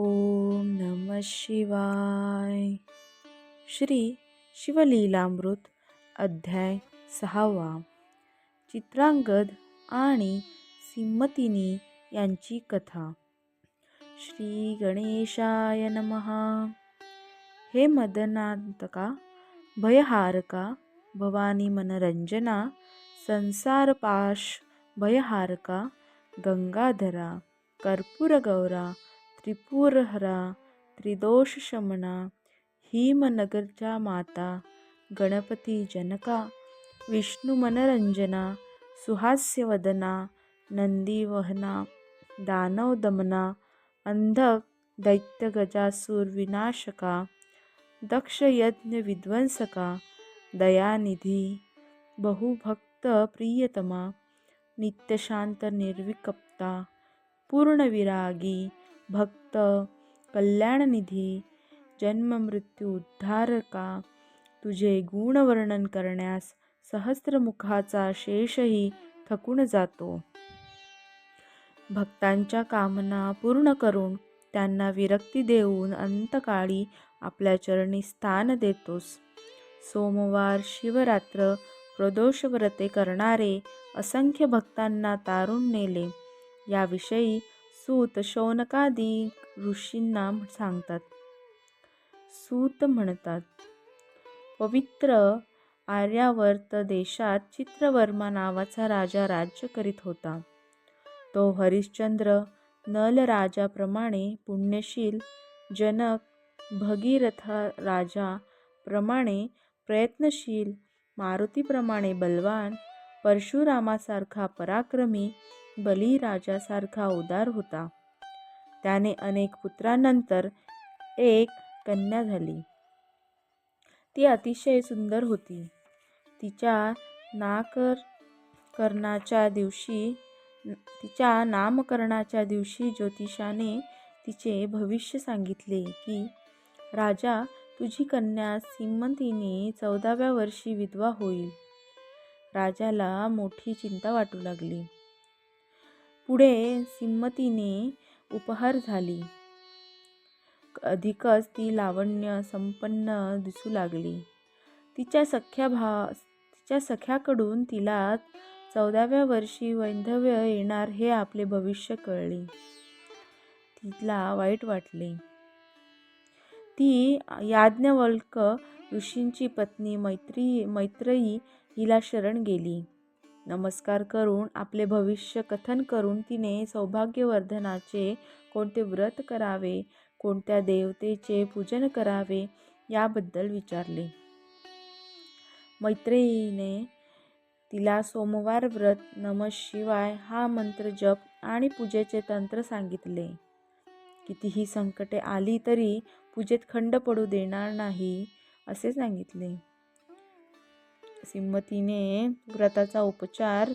ओम नम शिवाय। श्री शिवलीलामृत अध्याय सहावा। चित्रांगद आणि सिम्मतिनी यांची कथा। श्री गणेशाय नमः। हे मदनांतका भयहारका भवानी मनरंजना संसारपाश भयहारका गंगाधरा कर्पूरगौरा त्रिपुरहरा त्रिदोषशमना हिमनगरच्या माता गणपती जनका विष्णुमनरंजना सुहास्यवदना नंदीवहना दानवदमना अंधक दैत्यगजासूर विनाशका दक्षयज्ञ विध्वंसका दयानिधी बहुभक्त प्रियतमा नित्यशांत निर्विकप्ता पूर्णविरागी भक्त कल्याणनिधी जन्ममृत्यू उद्धारका तुझे गुणवर्णन करण्यास सहस्रमुखाचा शेषही थकून जातो. भक्तांच्या कामना पूर्ण करून त्यांना विरक्ती देऊन अंतकाळी आपल्या चरणी स्थान देतोस. सोमवार शिवरात्र प्रदोष व्रते करणारे असंख्य भक्तांना तारून नेले. याविषयी सूत शौनकादी ऋषींना सांगतात. सूत म्हणतात पवित्र आर्यावर्त देशात चित्रवर्मा नावाचा राजा राज्य करीत होता. तो हरिश्चंद्र नल राजाप्रमाणे पुण्यशील जनक भगीरथ राजाप्रमाणे प्रयत्नशील मारुतीप्रमाणे बलवान परशुरामासारखा पराक्रमी बलिराजासारखा उदार होता. त्याने अनेक पुत्रांनंतर एक कन्या झाली. ती अतिशय सुंदर होती. तिच्या नाकर करणाच्या दिवशी तिच्या नामकरणाच्या दिवशी ज्योतिषाने तिचे भविष्य सांगितले की राजा तुझी कन्या सिमंतीने चौदाव्या वर्षी विधवा होईल. राजाला मोठी चिंता वाटू लागली. पुढे सिम्मतीने उपहार झाली. अधिकच ती लावण्य संपन्न दिसू लागली. तिच्या सख्या भा तिच्या सख्याकडून तिला चौदाव्या वर्षी वैंधव्य येणार हे आपले भविष्य कळले. तिला वाईट वाटले. ती याज्ञवल्क ऋषींची पत्नी मैत्री मैत्रयी हिला शरण गेली. नमस्कार करून आपले भविष्य कथन करून तिने सौभाग्यवर्धनाचे कोणते व्रत करावे कोणत्या देवतेचे पूजन करावे याबद्दल विचारले. मैत्रेयीने तिला सोमवार व्रत नम शिवाय हा मंत्र जप आणि पूजेचे तंत्र सांगितले. कितीही संकटे आली तरी पूजेत खंड पडू देणार नाही असे सांगितले. सिंमतीने व्रताचा उपचार.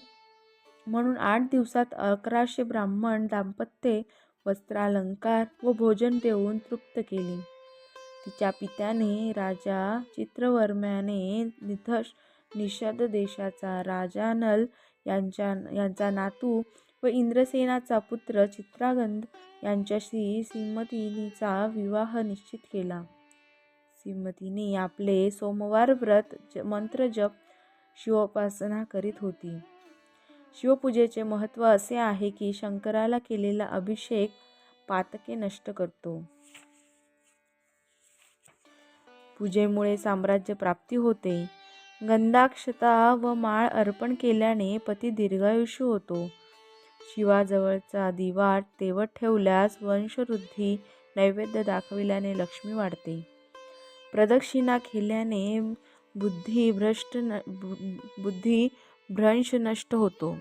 म्हणून आठ दिवसात अकराशे ब्राह्मण दाम्पत्ये वस्त्रालंकार व भोजन देऊन तृप्त केली. तिच्या पित्याने राजा चित्रवर्म्याने निधश निषद देशाचा राजा नल यांच्या यांचा नातू व इंद्रसेनाचा पुत्र चित्रागंध यांच्याशी सिम्मतिनीचा विवाह निश्चित केला. श्रीमतीने आपले सोमवार व्रत ज मंत्र जप शिवोपासना करीत होती. शिवपूजेचे महत्त्व असे आहे की शंकराला केलेला अभिषेक पातके नष्ट करतो. पूजेमुळे साम्राज्य प्राप्ती होते. गंधाक्षता व माळ अर्पण केल्याने पती दीर्घायुष्य होतो. शिवाजवळचा दिवा तेवत ठेवल्यास वंशवृद्धी नैवेद्य दाखविल्याने लक्ष्मी वाढते. प्रदक्षिणा केल्याने बुद्धी भ्रष्ट न बुद्धी भ्रंश नष्ट होतो.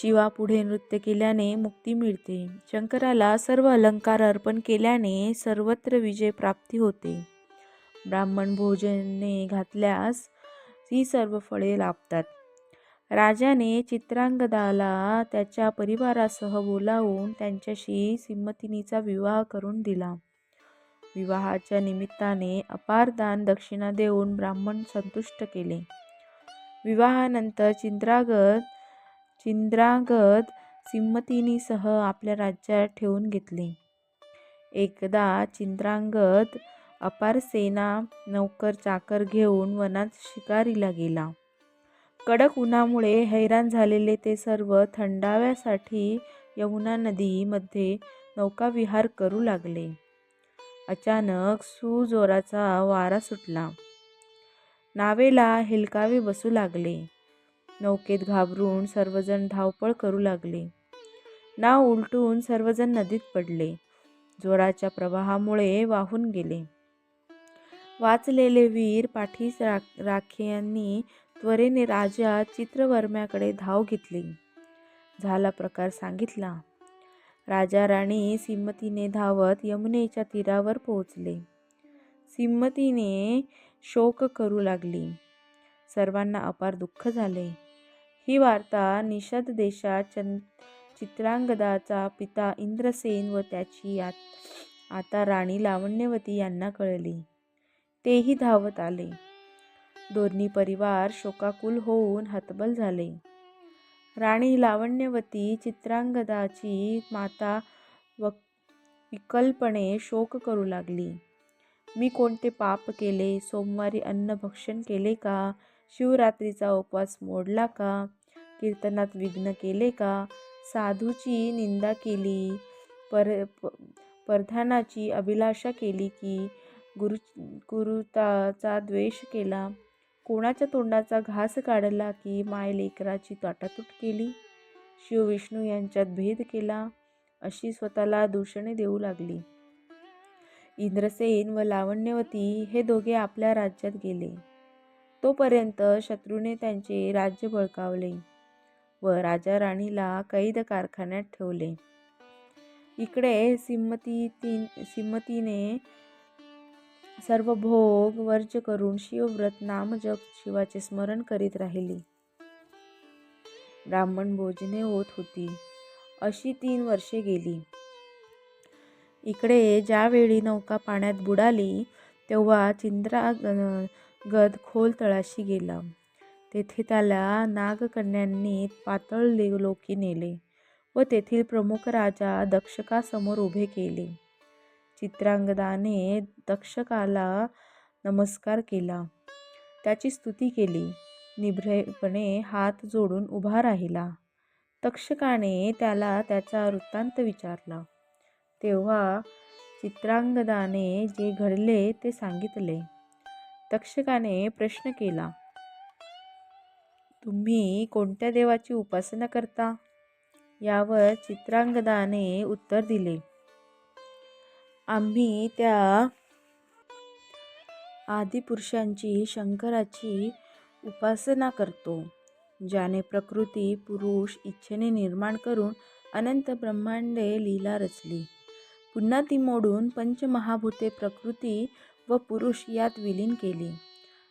शिवा पुढे नृत्य केल्याने मुक्ती मिळते. शंकराला सर्व अलंकार अर्पण केल्याने सर्वत्र विजय प्राप्ती होते. ब्राह्मण भोजने घातल्यास ही सर्व फळे लाभतात. राजाने चित्रांगदाला त्याच्या परिवारासह बोलावून त्यांच्याशी सिम्मतिनीचा विवाह करून दिला. विवाहाच्या निमित्ताने अपार दान दक्षिणा देऊन ब्राह्मण संतुष्ट केले. विवाहानंतर चिंद्रागत चिंद्रागत सिम्मतिनीसह आपल्या राज्यात ठेवून घेतले. एकदा चिंद्रांगत अपार सेना नौकर चाकर घेऊन वनात शिकारीला गेला. कडक उन्हामुळे हैराण झालेले ते सर्व थंडाव्यासाठी यमुना नदीमध्ये नौकाविहार करू लागले. अचानक सुजोराचा वारा सुटला. नावेला हेलकावे बसू लागले. नौकेत घाबरून सर्वजण धावपळ करू लागले. नाव उलटून सर्वजण नदीत पडले. जोराच्या प्रवाहामुळे वाहून गेले. वाचलेले वीर पाठीस रा राखेयांनी त्वरेने राजा चित्रवर्म्याकडे धाव घेतली. झाला प्रकार सांगितला. राजा राणी सिम्मतीने धावत यमुनेच्या तीरावर पोहोचले. सिम्मतीने शोक करू लागली. सर्वांना अपार दुःख झाले. ही वार्ता निषद देशात चंद चित्रांगदाचा पिता इंद्रसेन व त्याची आत आता राणी लावण्यवती यांना कळली. तेही धावत आले. दोन्ही परिवार शोकाकुल होऊन हतबल झाले. राणी लावण्यवती चित्रांगदाची माता व विकल्पणे शोक करू लागली. मी कोणते पाप केले? सोमवारी अन्न भक्षण केले का? शिवरात्रीचा उपवास मोडला का? कीर्तनात विघ्न केले का? साधूची निंदा केली? पर प परधानाची अभिलाषा केली की गुरु गुरुताचा द्वेष केला? कोणाच्या तोंडाचा घास काढला की माय लेकराची ताटातूट केली? शिवविष्णू यांच्यात भेद केला अशी स्वतःला दूषणे देऊ लागली. इंद्रसेन व लावण्यवती हे दोघे आपल्या राज्यात गेले. तोपर्यंत शत्रूने त्यांचे राज्य बळकावले व राजा राणीला कैद कारखान्यात ठेवले. इकडे सिम्मती तीन सिम्मतीने सर्व भोग वर्ज करून शिवव्रत नामजप शिवाचे स्मरण करीत राहिली. ब्राह्मण भोजने होत होती. अशी तीन वर्षे गेली. इकडे ज्यावेळी नौका पाण्यात बुडाली तेव्हा चिंद्रा गद खोल तळाशी गेला. तेथे त्याला नागकन्यांनी पातळ लोकी नेले व तेथील प्रमुख राजा दक्षकासमोर उभे केले. चित्रांगदाने दक्षकाला नमस्कार केला. त्याची स्तुती केली. निभ्रयपणे हात जोडून उभा राहिला. तक्षकाने त्याला त्याचा वृत्तांत विचारला. तेव्हा चित्रांगदाने जे घडले ते सांगितले. तक्षकाने प्रश्न केला. तुम्ही कोणत्या देवाची उपासना करता? यावर चित्रांगदाने उत्तर दिले. आम्ही त्या आदिपुरुषांची शंकराची उपासना करतो ज्याने प्रकृती पुरुष इच्छेने निर्माण करून अनंत ब्रह्मांडे लीला रचली. पुन्हा ती मोडून पंचमहाभूते प्रकृती व पुरुष यात विलीन केली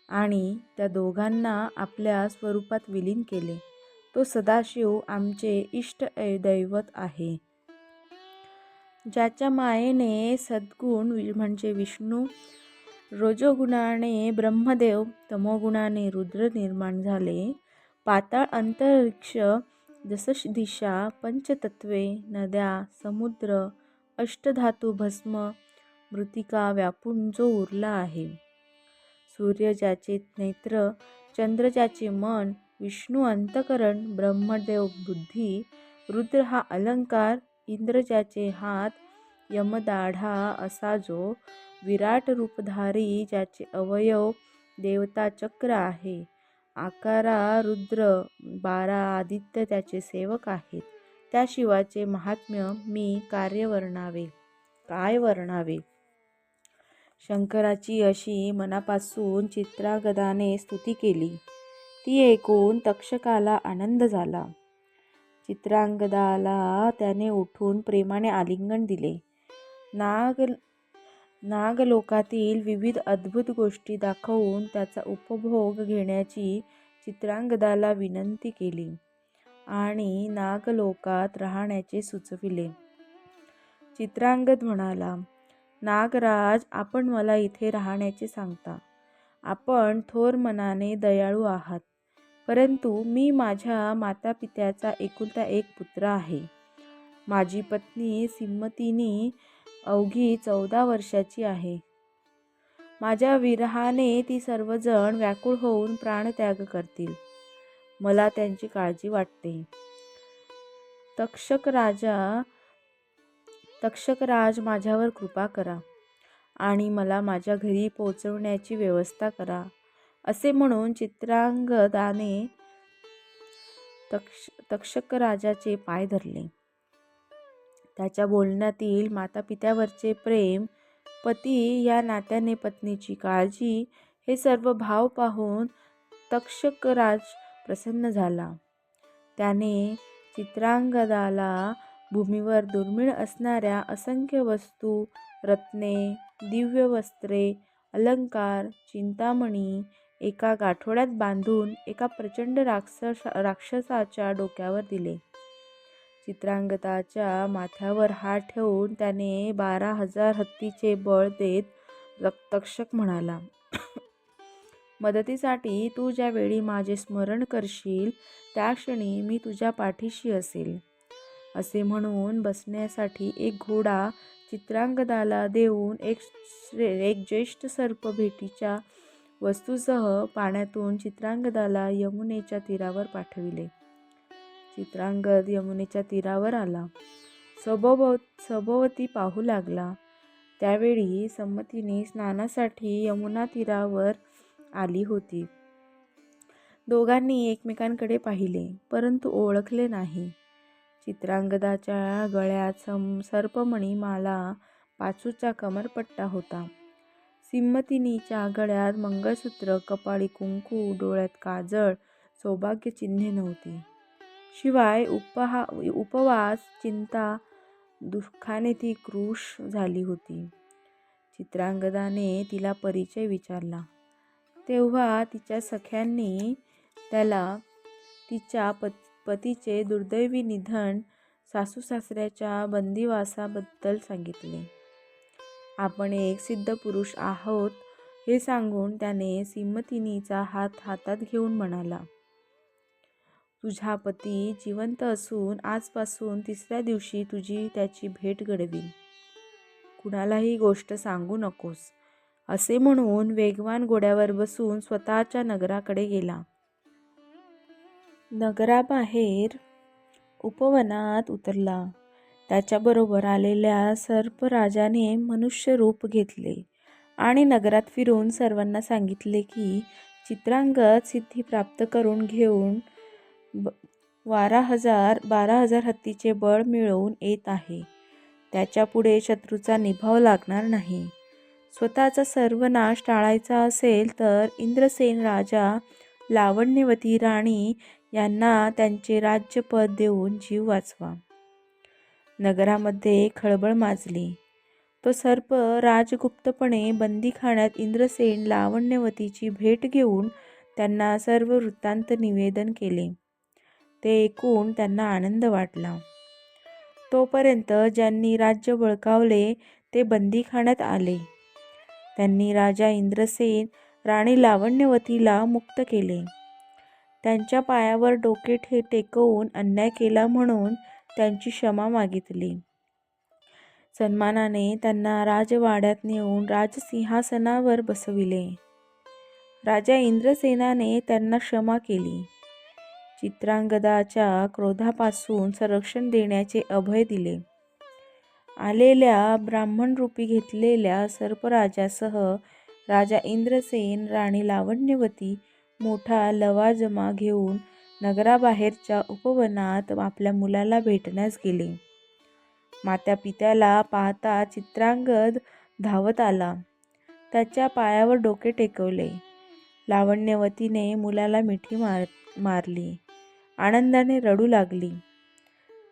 आणि त्या दोघांना आपल्या स्वरूपात विलीन केले. तो सदाशिव आमचे इष्ट दैवत आहे. ज्याच्या मायेने सद्गुण म्हणजे विष्णू रजोगुणाने ब्रह्मदेव तमोगुणाने रुद्र निर्माण झाले. पाताळ अंतरिक्ष जस दिशा पंचतत्वे नद्या समुद्र अष्टधातू भस्म मृतिका व्यापून जो उरला आहे. सूर्य ज्याचे नेत्र चंद्र ज्याचे मन विष्णू अंतकरण ब्रह्मदेव बुद्धी रुद्र हा अलंकार इंद्रजाचे हात यमदाढा असा जो विराट रूपधारी ज्याचे अवयव देवता चक्र आहे. आकारा रुद्र बारा आदित्य त्याचे सेवक आहेत. त्या शिवाचे महात्म्य मी कार्य वर्णावे. काय वर्णावे? शंकराची अशी मनापासून चित्रागदाने स्तुती केली. ती ऐकून तक्षकाला आनंद झाला. चित्रांगदाला त्याने उठून प्रेमाने आलिंगन दिले. नाग नागलोकातील विविध अद्भुत गोष्टी दाखवून त्याचा उपभोग घेण्याची चित्रांगदाला विनंती केली आणि नागलोकात राहण्याचे सुचविले. चित्रांगद म्हणाला नागराज आपण मला इथे राहण्याचे सांगता. आपण थोर मनाने दयाळू आहात. परंतु मी माझ्या मातापित्याचा एकुलता एक पुत्र आहे. माझी पत्नी सिम्मतीनी अवघी चौदा वर्षाची आहे. माझ्या विरहाने ती सर्वजण व्याकुळ होऊन प्राणत्याग करतील. मला त्यांची काळजी वाटते. तक्षक राजा तक्षकराज माझ्यावर कृपा करा आणि मला माझ्या घरी पोचवण्याची व्यवस्था करा. असे म्हणून चित्रांगदाने तक्ष तक्षकराजाचे पाय धरले. त्याच्या बोलण्यातील मातापित्यावरचे प्रेम पती या नात्याने पत्नीची काळजी हे सर्व भाव पाहून तक्षकराज प्रसन्न झाला. त्याने चित्रांगदाला भूमीवर दुर्मिळ असणाऱ्या असंख्य वस्तू रत्ने दिव्य वस्त्रे अलंकार चिंतामणी एका गाठोड्यात बांधून एका प्रचंड राक्षस राक्षसाच्या डोक्यावर दिले. चित्रांगदाच्या माथ्यावर हात ठेवून त्याने बारा हजार हत्तीचे बळ देत तक्षक म्हणाला मदतीसाठी तू ज्यावेळी माझे स्मरण करशील त्या क्षणी मी तुझ्या पाठीशी असेल असे म्हणून बसण्यासाठी एक घोडा चित्रांगदाला देऊन एक श्रे एक ज्येष्ठ सर्प भेटीच्या वस्तूसह पाण्यातून चित्रांगदाला यमुनेच्या तीरावर पाठविले. चित्रांगद यमुनेच्या तीरावर आला. सभोव सभोवती पाहू लागला. त्यावेळी संमतीने स्नानासाठी यमुना तीरावर आली होती. दोघांनी एकमेकांकडे पाहिले परंतु ओळखले नाही. चित्रांगदाच्या गळ्यात सम सर्पमणी माला पाचूचा कमरपट्टा होता. सिम्मतिनीच्या गळ्यात मंगळसूत्र कपाळी कुंकू डोळ्यात काजळ सौभाग्यचिन्हे नव्हती. शिवाय उपहा उपवास चिंता दुःखाने ती क्रूश झाली होती. चित्रांगदाने तिला परिचय विचारला. तेव्हा तिच्या सख्यांनी त्याला तिच्या पत पतीचे दुर्दैवी निधन सासू सासऱ्याच्या बंदिवासाबद्दल सांगितले. आपण एक सिद्ध पुरुष आहोत हे सांगून त्याने सिमतिनीचा हात हातात घेऊन म्हणाला तुझा पती जिवंत असून आजपासून तिसऱ्या दिवशी तुझी त्याची भेट घडवीन. कुणालाही गोष्ट सांगू नकोस. असे म्हणून वेगवान घोड्यावर बसून स्वतःच्या नगराकडे गेला. नगराबाहेर उपवनात उतरला. त्याच्याबरोबर आलेल्या सर्पराजाने मनुष्य रूप घेतले आणि नगरात फिरून सर्वांना सांगितले की चित्रांगत सिद्धी प्राप्त करून घेऊन ब बारा हजार बारा हजार हत्तीचे बळ मिळवून येत आहे. त्याच्यापुढे शत्रूचा निभाव लागणार नाही. स्वतःचा सर्वनाश टाळायचा असेल तर इंद्रसेन राजा लावण्यवती राणी यांना त्यांचे राज्यपद देऊन जीव वाचवा. नगरामध्ये खळबळ माजली. तो सर्प राजगुप्तपणे बंदीखाण्यात इंद्रसेन लावण्यवतीची भेट घेऊन त्यांना सर्व वृत्तांत निवेदन केले. ते ऐकून त्यांना आनंद वाटला. तोपर्यंत ज्यांनी राज्य बळकावले ते बंदीखाण्यात आले. त्यांनी राजा इंद्रसेन राणी लावण्यवतीला मुक्त केले. त्यांच्या पायावर डोके ठे टेकवून अन्याय केला म्हणून त्यांची क्षमा मागितली. सन्मानाने त्यांना राजवाड्यात नेऊन राजसिंहासनावर बसविले. राजा इंद्रसेनाने त्यांना क्षमा केली. चित्रांगदाच्या क्रोधापासून संरक्षण देण्याचे अभय दिले. आलेल्या ब्राह्मणरूपी घेतलेल्या सर्पराजासह राजा इंद्रसेन राणी लावण्यवती मोठा लवाजमा घेऊन नगराबाहेरच्या उपवनात आपल्या मुलाला भेटण्यास गेले. मात्या पित्याला पाहता चित्रांगद धावत आला. त्याच्या पायावर डोके टेकवले. लावण्यवतीने मुलाला मिठी मार मारली. आनंदाने रडू लागली.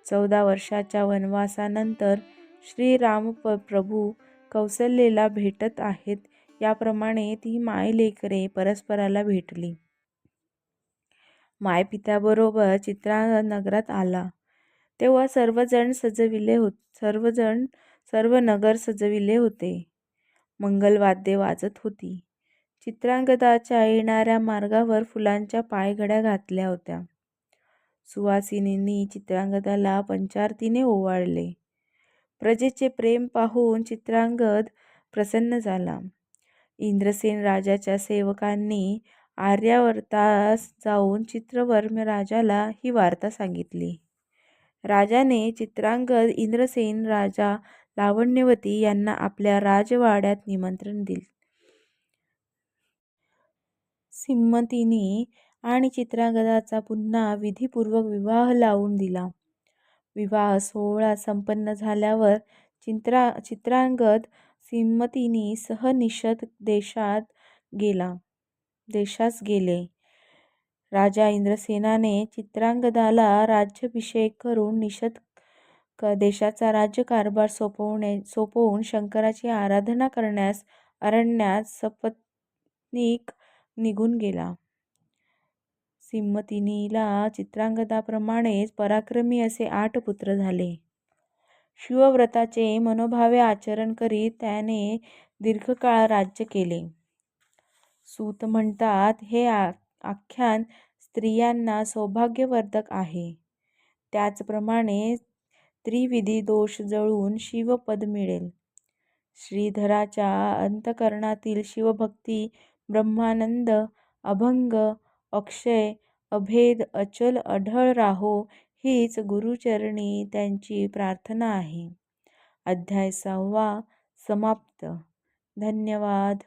चौदा वर्षाच्या वनवासानंतर श्रीराम प प्रभू कौसल्येला भेटत आहेत याप्रमाणे ती माय लेकरे परस्पराला भेटली. मायपित्याबरोबर चित्रा नगरात आला. तेव्हा सर्वजण सजविले हो सर्वजण सर्व नगर सजविले होते. मंगलवाद्ये वाजत होती. चित्रांगदाच्या येणाऱ्या मार्गावर फुलांच्या पायघड्या घातल्या होत्या. सुवासिनींनी चित्रांगदाला पंचारतीने ओवाळले. प्रजेचे प्रेम पाहून चित्रांगद प्रसन्न झाला. इंद्रसेन राजाच्या सेवकांनी आर्यावर्तास जाऊन चित्रवर्म राजाला ही वार्ता सांगितली. राजाने चित्रांगद इंद्रसेन राजा लावण्यवती यांना आपल्या राजवाड्यात निमंत्रण दिले. सिंमतीने आणि चित्रांगदाचा पुन्हा विधीपूर्वक विवाह लावून दिला. विवाह सोहळा संपन्न झाल्यावर चित्रा चित्रांगद सिंमतीने सहनिषद देशात गेला. देशास गेले. राजा इंद्रसेनाने चित्रांगदाला राज्याभिषेक करून निषद देशाचा राज्यकारभार सोपवणे सोपवून शंकराची आराधना करण्यास अरण्यात सपत्नीक निघून गेला. सिम्मतिनीला चित्रांगदाप्रमाणेच पराक्रमी असे आठ पुत्र झाले. शिवव्रताचे मनोभावे आचरण करीत त्याने दीर्घकाळ राज्य केले. सूत म्हणतात हे आ आख्यान स्त्रियांना सौभाग्यवर्धक आहे. त्याचप्रमाणे त्रिविधी दोष जळून शिवपद मिळेल. श्रीधराच्या अंतकरणातील शिवभक्ती ब्रह्मानंद अभंग अक्षय अभेद अचल अढळ राहो हीच गुरुचरणी त्यांची प्रार्थना आहे. अध्याय सहावा समाप्त. धन्यवाद.